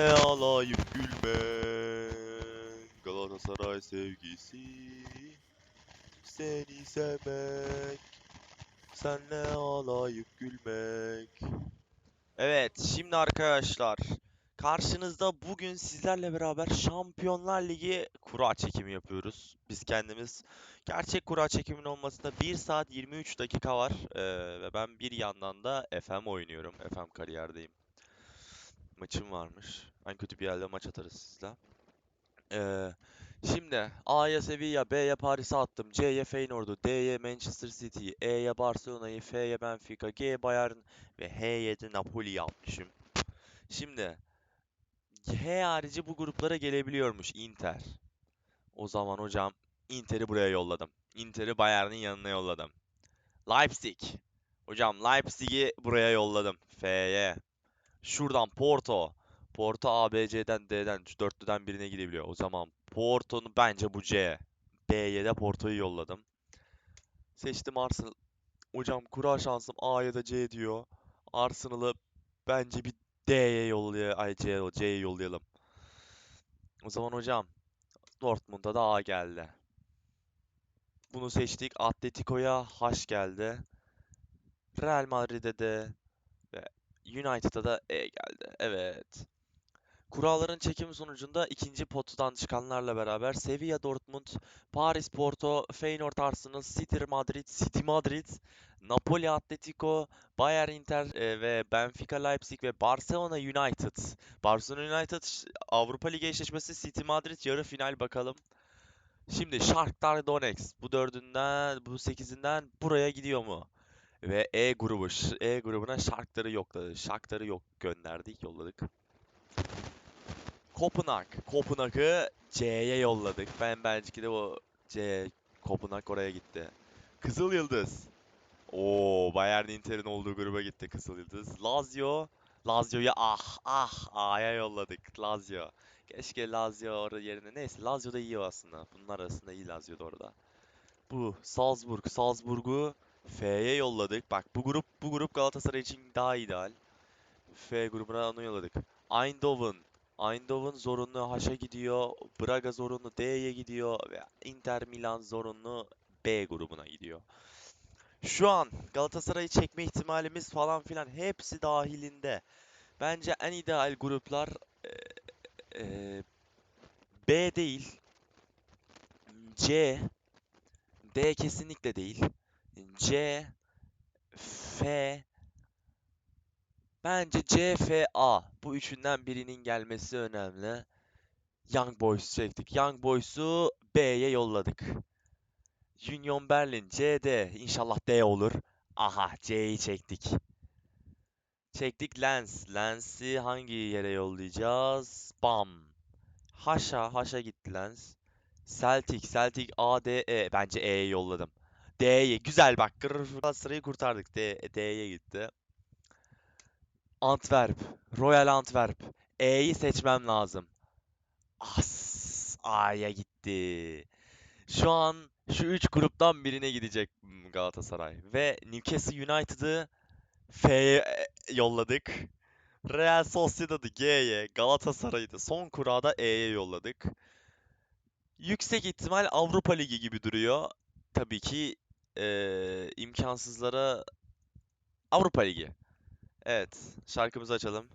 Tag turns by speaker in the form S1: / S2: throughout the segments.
S1: Alayıp gülmek Galatasaray sevgisi Seni sevmek Senle alayıp gülmek Evet şimdi arkadaşlar Karşınızda bugün sizlerle beraber Şampiyonlar Ligi kura çekimi yapıyoruz. Biz kendimiz gerçek kura çekiminin olmasında 1 saat 23 dakika var Ee, ve ben bir yandan da FM oynuyorum. FM kariyerdeyim. Maçım varmış. En kötü bir yerde maç atarız sizle. Ee, şimdi A'ya Sevilla, B'ye Paris'e attım. C'ye Feyenoord'u, D'ye Manchester City'yi, E'ye Barcelona'yı, F'ye Benfica, G Bayern ve H'ye de Napoli'yi atmışım. Şimdi H harici bu gruplara gelebiliyormuş Inter. O zaman hocam Inter'i buraya yolladım. Inter'i Bayern'in yanına yolladım. Leipzig. Hocam Leipzig'i buraya yolladım. F'ye. Şuradan Porto. Porto A, B, C'den, D'den, şu dörtlüden birine gidebiliyor. O zaman Porto'nun bence bu C. D'ye de Porto'yu yolladım. Seçtim Arsenal. Hocam kura şansım A ya da C diyor. Arsenal'ı bence bir D'ye yollay ay C, C'ye yollayalım. O zaman hocam Dortmund'a da A geldi. Bunu seçtik. Atletico'ya H geldi. Real Madrid'e de United'a da E geldi. Evet. Kuralların çekimi sonucunda ikinci pottan çıkanlarla beraber Sevilla Dortmund, Paris Porto, Feyenoord Arsenal, City Madrid, City Madrid, Napoli Atletico, Bayern Inter e, ve Benfica Leipzig ve Barcelona United. Barcelona United Avrupa Ligi eşleşmesi City Madrid yarı final bakalım. Şimdi Shakhtar Donetsk bu dördünden bu sekizinden buraya gidiyor mu? Ve E grubu E grubuna Shakhtar'ı yokladı. Shakhtar'ı yok gönderdik, yolladık. Kopenhag. Kopenhag'ı C'ye yolladık. Ben belki de o C Kopenhag oraya gitti. Kızıl Yıldız. Oo, Bayern Inter'in olduğu gruba gitti Kızıl Yıldız. Lazio. Lazio'yu ah ah A'ya yolladık. Lazio. Keşke Lazio orada yerine. Neyse Lazio da iyi aslında. Bunlar arasında iyi Lazio da orada. Bu Salzburg. Salzburg'u F'ye yolladık. Bak bu grup bu grup Galatasaray için daha ideal. F grubuna onu yolladık. Eindhoven. Eindhoven zorunlu H'a gidiyor. Braga zorunlu D'ye gidiyor. Ve Inter Milan zorunlu B grubuna gidiyor. Şu an Galatasaray'ı çekme ihtimalimiz falan filan hepsi dahilinde. Bence en ideal gruplar eee, eee, B değil. C. D kesinlikle değil. C. F. Bence CFA bu üçünden birinin gelmesi önemli. Young Boys çektik. Young Boys'u B'ye yolladık. Union Berlin CD inşallah D olur. Aha C'yi çektik. Çektik Lens. Lens'i hangi yere yollayacağız? Bam. Haşa Haşa gitti Lens. Celtic Celtic A D E bence E'ye yolladım. D'ye güzel bak. Galatasaray'ı kurtardık. D D'ye gitti. Antwerp. Royal Antwerp. E'yi seçmem lazım. As. A'ya gitti. Şu an şu üç gruptan birine gidecek Galatasaray. Ve Newcastle United'ı F'ye e, yolladık. Real Sociedad'ı G'ye, Galatasaray'ı da son kurada E'ye yolladık. Yüksek ihtimal Avrupa Ligi gibi duruyor. Tabii ki eee, imkansızlara Avrupa Ligi. Evet, şarkımızı açalım.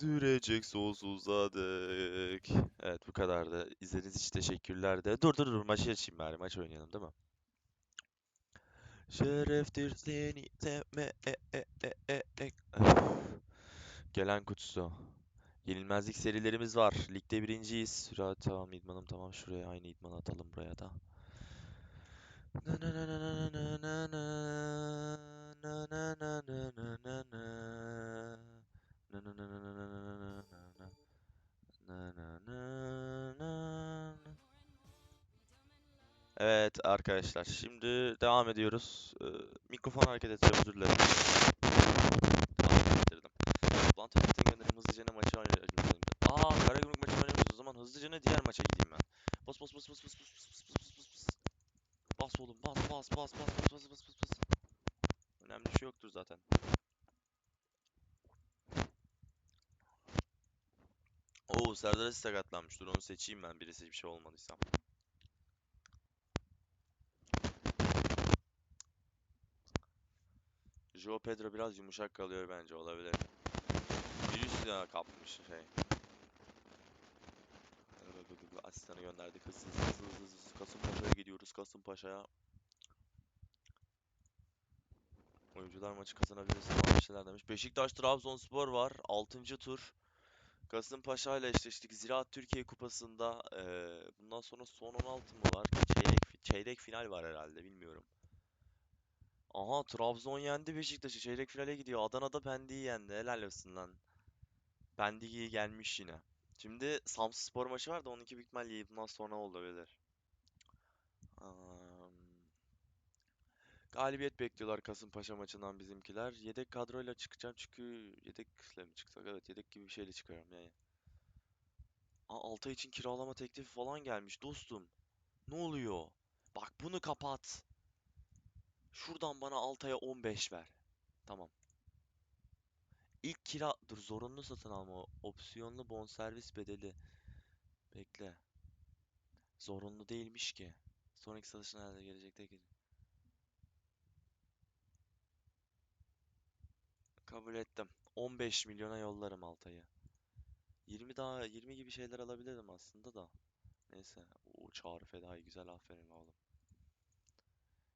S1: Sürecek sonsuza dek. Evet bu kadardı. İzlediğiniz için teşekkürler de. Dur dur dur maçı açayım bari. Maç oynayalım değil mi? Şereftir seni sevme e e e e e. Gelen kutusu. Yenilmezlik serilerimiz var. Ligde birinciyiz. Sürat tamam idmanım tamam. Şuraya aynı idmanı atalım buraya da. Evet arkadaşlar şimdi devam ediyoruz. Ee, mikrofon hareket ediyor özür dilerim. Blunt Hunting önerim hızlıca ne maçı oynayalım. Aa Karagümrük maçı oynamıyoruz o zaman hızlıca ne diğer maça gideyim ben. Bas bas bas bas bas bas. Bas oğlum bas bas bas bas bas bas bas bas bas. Önemli şey yoktur zaten. Oo Serdar Aziz sakatlanmış. Dur onu seçeyim ben birisi bir şey olmadıysa. Joao Pedro biraz yumuşak kalıyor bence olabilir. Virüs ya kapmış şey. Asistanı gönderdik. Hızlı hızlı hızlı hızlı hızlı. Kasımpaşa'ya gidiyoruz. Kasımpaşa'ya. Oyuncular maçı kazanabiliriz falan bir şeyler demiş. Beşiktaş Trabzonspor var. 6. tur. Kasımpaşa ile eşleştik. Ziraat Türkiye Kupası'nda. eee, bundan sonra son 16 mı var? Çeyrek, çeyrek final var herhalde. Bilmiyorum. Aha Trabzon yendi Beşiktaş'ı. Çeyrek finale gidiyor. Adana'da Pendik'i yendi. Helal olsun lan. Pendik iyi gelmiş yine. Şimdi Samsunspor maçı var da 12 büyük ihtimalle bundan sonra olabilir. Am, galibiyet bekliyorlar Kasımpaşa maçından bizimkiler. Yedek kadroyla çıkacağım çünkü yedekle mi çıksak? Evet yedek gibi bir şeyle çıkıyorum yani. Aa, Altay için kiralama teklifi falan gelmiş dostum. Ne oluyor? Bak bunu kapat. Şuradan bana Altay'a 15 ver. Tamam. İlk kira... Dur zorunlu satın alma. Opsiyonlu bonservis bedeli. Bekle. Zorunlu değilmiş ki. Sonraki satışın herhalde gelecekte gel- Kabul ettim. 15 milyona yollarım Altay'ı. 20 daha 20 gibi şeyler alabilirdim aslında da. Neyse. O çağrı fedai güzel aferin oğlum.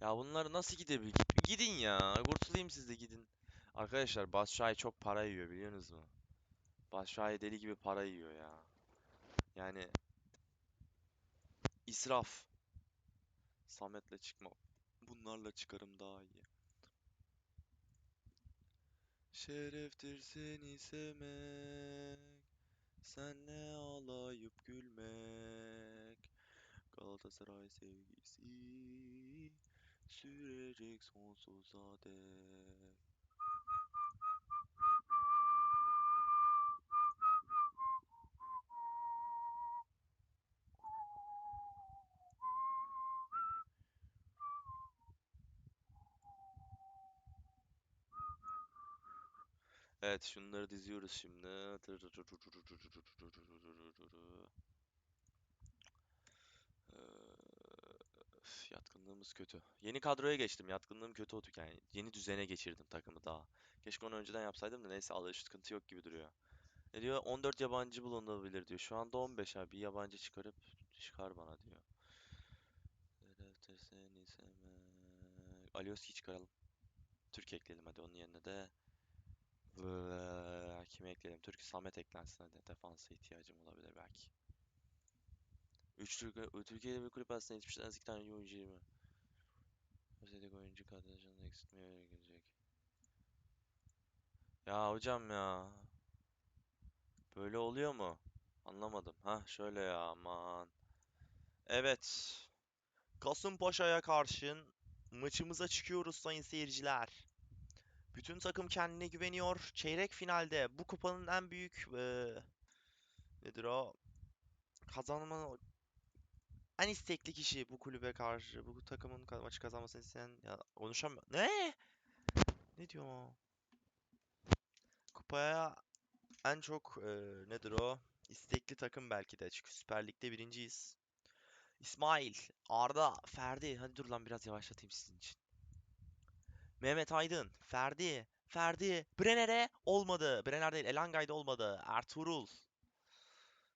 S1: Ya bunlar nasıl gidebilir? Gidin ya. Kurtulayım siz de gidin. Arkadaşlar Batshuayi çok para yiyor biliyorsunuz mu? Batshuayi deli gibi para yiyor ya. Yani israf. Samet'le çıkma. Bunlarla çıkarım daha iyi. Şereftir seni sevmek. Senle ağlayıp gülmek. Galatasaray sevgisi sürecek sonsuza dek. Evet şunları diziyoruz şimdi. Üf, Yatkınlığımız kötü. Yeni kadroya geçtim. Yatkınlığım kötü oldu yani. Yeni düzene geçirdim takımı daha. Keşke onu önceden yapsaydım da neyse alış sıkıntı yok gibi duruyor. Ne diyor? 14 yabancı bulunabilir diyor. Şu anda 15 abi. Bir yabancı çıkarıp çıkar bana diyor. Alioski'yi çıkaralım. Türk ekleyelim hadi onun yerine de. Vıı, kimi ekleyelim? Türk Samet eklensin hadi. Defansa ihtiyacım olabilir belki. 3 Türk, Türkiye'de bir kulüp aslında yetişmişler. Az iki tane iyi oyuncu mi? Özellik oyuncu kadrosundan eksiltmeye gelecek. Ya hocam ya. Böyle oluyor mu? Anlamadım. Ha şöyle ya aman. Evet. Kasımpaşa'ya karşın maçımıza çıkıyoruz sayın seyirciler. Bütün takım kendine güveniyor. Çeyrek finalde bu kupanın en büyük eee, nedir o? Kazanma en istekli kişi bu kulübe karşı, bu takımın maçı kazanmasını isteyen ya konuşamıyor. Ne? Ne diyor o? Kupaya en çok eee, nedir o? İstekli takım belki de. Çünkü Süper Lig'de birinciyiz. İsmail, Arda, Ferdi. Hadi dur lan biraz yavaşlatayım sizin için. Mehmet Aydın, Ferdi, Ferdi, Brenner'e olmadı. Brenner değil, Elangay'da olmadı. Ertuğrul.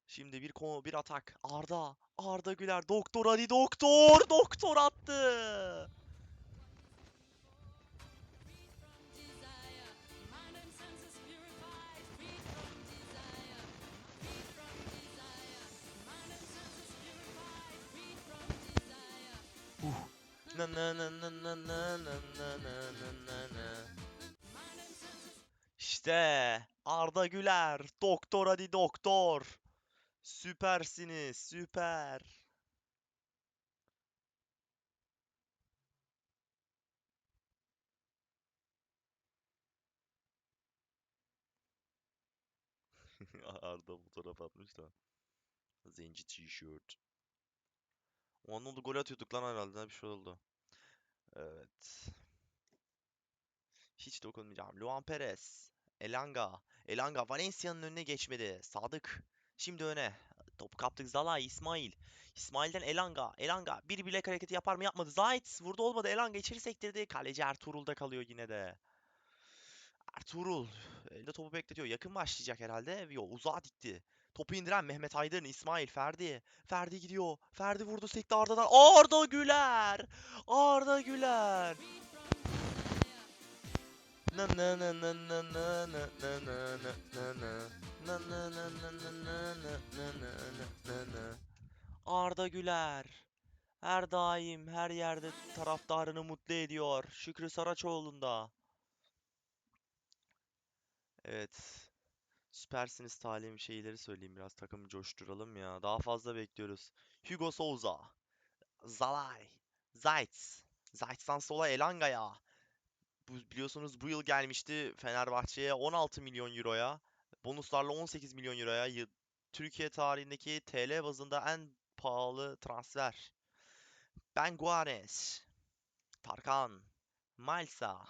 S1: Şimdi bir konu, bir atak. Arda, Arda Güler, doktor hadi doktor, doktor attı. Na na na na na na na na na na. İşte Arda Güler, doktor hadi doktor. Süpersiniz, süper. Arda fotoğraf atmış da. Zenci tişört. O an oldu gol atıyorduk lan herhalde bir şey oldu. Evet. Hiç dokunmayacağım. Luan Perez. Elanga. Elanga Valencia'nın önüne geçmedi. Sadık. Şimdi öne. Topu kaptık Zalai, İsmail. İsmail'den Elanga. Elanga bir bilek hareketi yapar mı yapmadı. Zayt vurdu olmadı. Elanga içeri sektirdi. Kaleci Ertuğrul'da kalıyor yine de. Ertuğrul elde topu bekletiyor. Yakın başlayacak herhalde. Yo uzağa dikti. Topu indiren Mehmet Aydın, İsmail, Ferdi. Ferdi gidiyor. Ferdi vurdu sekti Arda'dan. Arda Güler! Arda Güler! Arda Güler. Her daim her yerde taraftarını mutlu ediyor. Şükrü Saraçoğlu'nda. Evet. Süpersiniz talim şeyleri söyleyeyim biraz takımı coşturalım ya. Daha fazla bekliyoruz. Hugo Souza. Zalai. Zayt. Zayt'tan sola Elanga'ya. Bu, biliyorsunuz bu yıl gelmişti Fenerbahçe'ye 16 milyon euroya. Bonuslarla 18 milyon euroya. Türkiye tarihindeki TL bazında en pahalı transfer. Ben Guares. Tarkan. Malsa.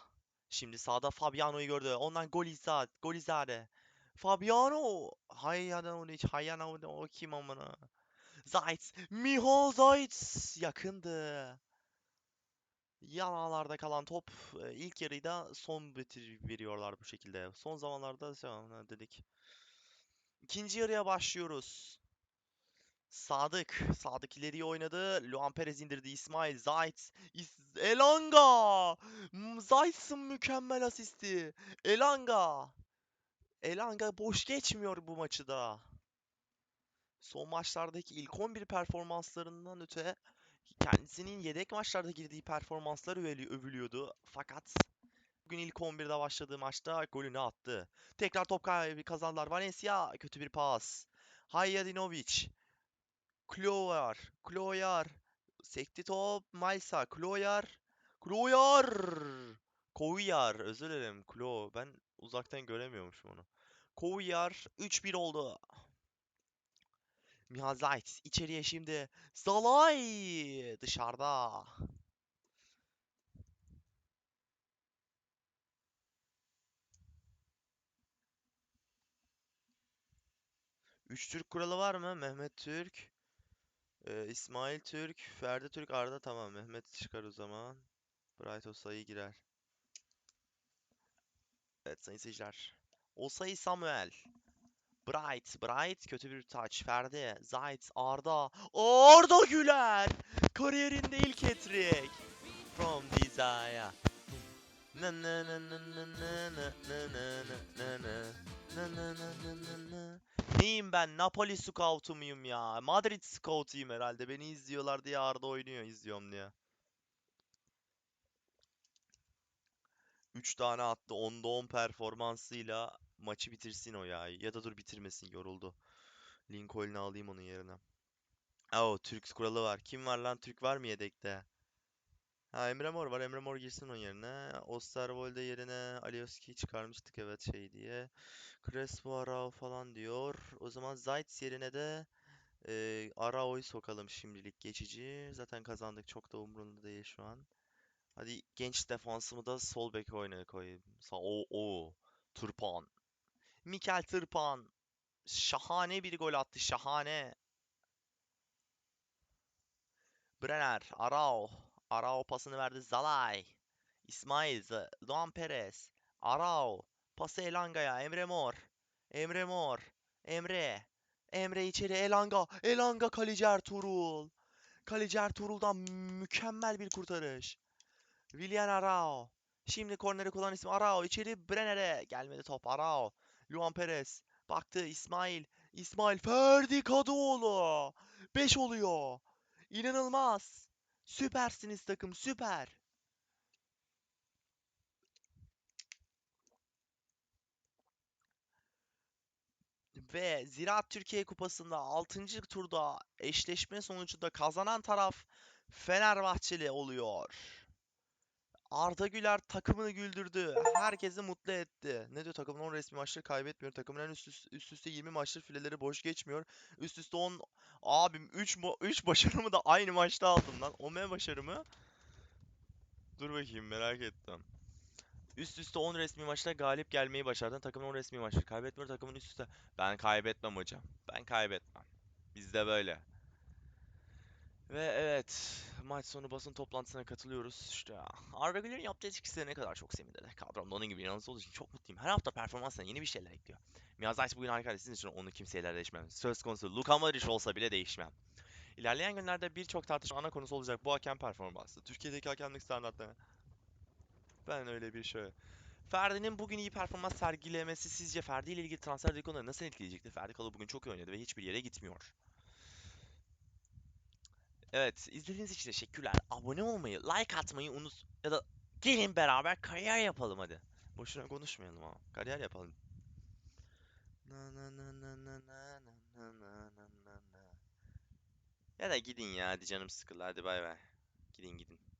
S1: Şimdi sağda Fabiano'yu gördü. Ondan Golizade. Golizade. Fabiano. Hayanovic. Hayanovic. O kim amına? Zayt. Miho Zayt. Yakındı. Yanağlarda kalan top e, ilk yarıyı da son bitir veriyorlar bu şekilde. Son zamanlarda dedik. İkinci yarıya başlıyoruz. Sadık. Sadık ileriye oynadı. Luan Perez indirdi. İsmail Zayt. İs- Elanga. Zayt'sın mükemmel asisti. Elanga. Elanga boş geçmiyor bu maçı da. Son maçlardaki ilk 11 performanslarından öte kendisinin yedek maçlarda girdiği performanslar övülüyordu. Fakat bugün ilk 11'de başladığı maçta golünü attı. Tekrar top kaybı kazandılar. Valencia kötü bir pas. Hayadinovic. Kloyar. Kloyar. Sekti top. Malsa. Kloyar. Kloyar. Kovyar. Özür dilerim. Klo. Ben uzaktan göremiyormuşum onu. Kovyar. 3-1 oldu. Miha Zayt içeriye şimdi. Zalay dışarıda. Üç Türk kuralı var mı? Mehmet Türk, e, İsmail Türk, Ferdi Türk, Arda tamam. Mehmet çıkar o zaman. Bright Osayi girer. Evet sayın seyirciler. Osayi Samuel. Bright, Bright kötü bir touch. Ferdi, Zayt, Arda. Arda Güler! Kariyerinde ilk hat-trick. From Desire. Neyim ben? Napoli scoutu muyum ya? Madrid scoutuyum herhalde. Beni izliyorlar diye Arda oynuyor izliyorum diye. 3 tane attı. 10'da 10 performansıyla maçı bitirsin o ya. Ya da dur bitirmesin yoruldu. Lincoln'u alayım onun yerine. Oo Türk kuralı var. Kim var lan? Türk var mı yedekte? Ha Emre Mor var. Emre Mor girsin onun yerine. Osterwolde yerine Alioski'yi çıkarmıştık evet şey diye. Crespo Arao falan diyor. O zaman Zayt yerine de e, Arao'yu sokalım şimdilik geçici. Zaten kazandık çok da umurumda değil şu an. Hadi genç defansımı da sol bek oynaya koyayım. Sa o o Turpan. Mikel Tırpan. Şahane bir gol attı. Şahane. Brenner. Arao. Arao pasını verdi. Zalay. İsmail. Luan Perez. Arao. Pası Elanga'ya. Emre Mor. Emre Mor. Emre. Emre içeri Elanga. Elanga kaleci Ertuğrul. Kaleci Ertuğrul'dan mükemmel bir kurtarış. Willian Arao. Şimdi korneri kullanan isim Arao. İçeri Brenner'e. Gelmedi top. Arao. Luan Perez. Baktı İsmail. İsmail Ferdi Kadıoğlu. 5 oluyor. İnanılmaz. Süpersiniz takım. Süper. Ve Ziraat Türkiye Kupası'nda 6. turda eşleşme sonucunda kazanan taraf Fenerbahçeli oluyor. Arda Güler takımını güldürdü. Herkesi mutlu etti. Ne diyor takımın 10 resmi maçları kaybetmiyor. Takımın en üst, üst, üst üste 20 maçtır fileleri boş geçmiyor. Üst üste 10 abim 3 3 başarımı da aynı maçta aldım lan. O ne başarımı? Dur bakayım merak ettim. Üst üste 10 resmi maçta galip gelmeyi başardın. Takımın 10 resmi maçları kaybetmiyor. Takımın üst üste... Ben kaybetmem hocam. Ben kaybetmem. Bizde böyle. Ve evet, maç sonu basın toplantısına katılıyoruz. İşte Arda Güler'in yaptığı etkisi ne kadar çok sevindirdi. Kadromda onun gibi inanılmaz olduğu için çok mutluyum. Her hafta performansına yeni bir şeyler ekliyor. Miyazaki bugün harika sizin için onu kimseyle değişmem. Söz konusu Luka Modric olsa bile değişmem. İlerleyen günlerde birçok tartışma ana konusu olacak bu hakem performansı. Türkiye'deki hakemlik standartları. Ben öyle bir şey. Ferdi'nin bugün iyi performans sergilemesi sizce Ferdi ile ilgili transfer konuları nasıl etkileyecekti? Ferdi Kalı bugün çok iyi oynadı ve hiçbir yere gitmiyor. Evet, izlediğiniz için teşekkürler. Abone olmayı, like atmayı unut ya da gelin beraber kariyer yapalım hadi. Boşuna konuşmayalım ama. Kariyer yapalım. Ya da gidin ya hadi canım sıkıldı hadi bay bay. Gidin gidin.